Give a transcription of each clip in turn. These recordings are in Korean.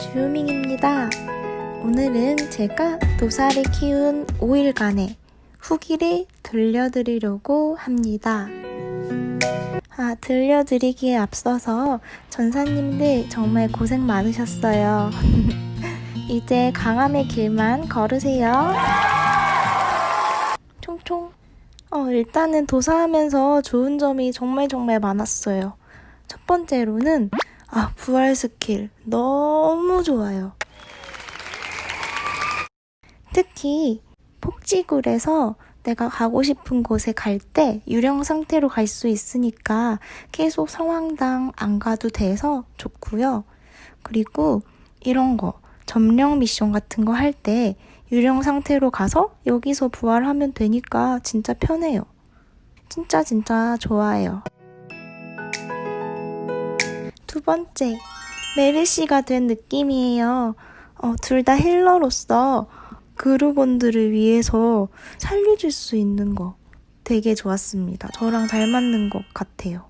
주유밍입니다. 오늘은 제가 도사를 키운 5일간의 후기를 들려드리려고 합니다. 아, 들려드리기에 앞서서 전사님들 정말 고생 많으셨어요. 이제 강함의 길만 걸으세요. 총총. 어, 일단은 도사하면서 좋은 점이 정말 정말 많았어요. 첫 번째로는 아, 부활 스킬 너무 좋아요. 특히 폭지굴에서 내가 가고 싶은 곳에 갈 때 유령 상태로 갈 수 있으니까 계속 성황당 안 가도 돼서 좋고요. 그리고 이런 거 점령 미션 같은 거 할 때 유령 상태로 가서 여기서 부활하면 되니까 진짜 편해요. 진짜 진짜 좋아요. 두 번째, 메르시가 된 느낌이에요. 어, 둘 다 힐러로서 그루본들을 위해서 살려줄 수 있는 거 되게 좋았습니다. 저랑 잘 맞는 것 같아요.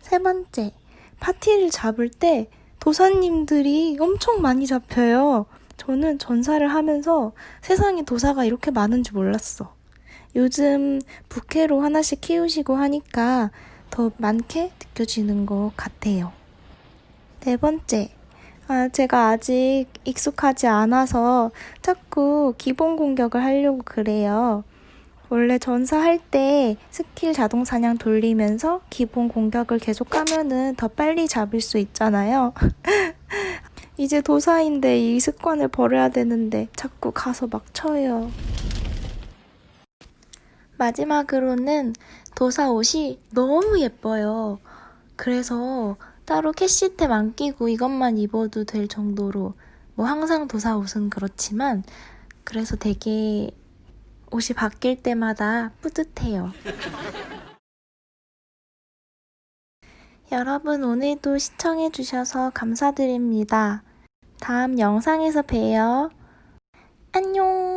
세 번째, 파티를 잡을 때 도사님들이 엄청 많이 잡혀요. 저는 전사를 하면서 세상에 도사가 이렇게 많은지 몰랐어. 요즘 부캐로 하나씩 키우시고 하니까 더 많게 느껴지는 것 같아요. 네 번째, 아, 제가 아직 익숙하지 않아서 자꾸 기본 공격을 하려고 그래요. 원래 전사할 때 스킬 자동 사냥 돌리면서 기본 공격을 계속 하면은 더 빨리 잡을 수 있잖아요. 이제 도사인데 이 습관을 버려야 되는데 자꾸 가서 막 쳐요. 마지막으로는 도사 옷이 너무 예뻐요. 그래서 따로 캐시템 안 끼고 이것만 입어도 될 정도로 뭐 항상 도사 옷은 그렇지만 그래서 되게 옷이 바뀔 때마다 뿌듯해요. 여러분 오늘도 시청해주셔서 감사드립니다. 다음 영상에서 봬요. 안녕!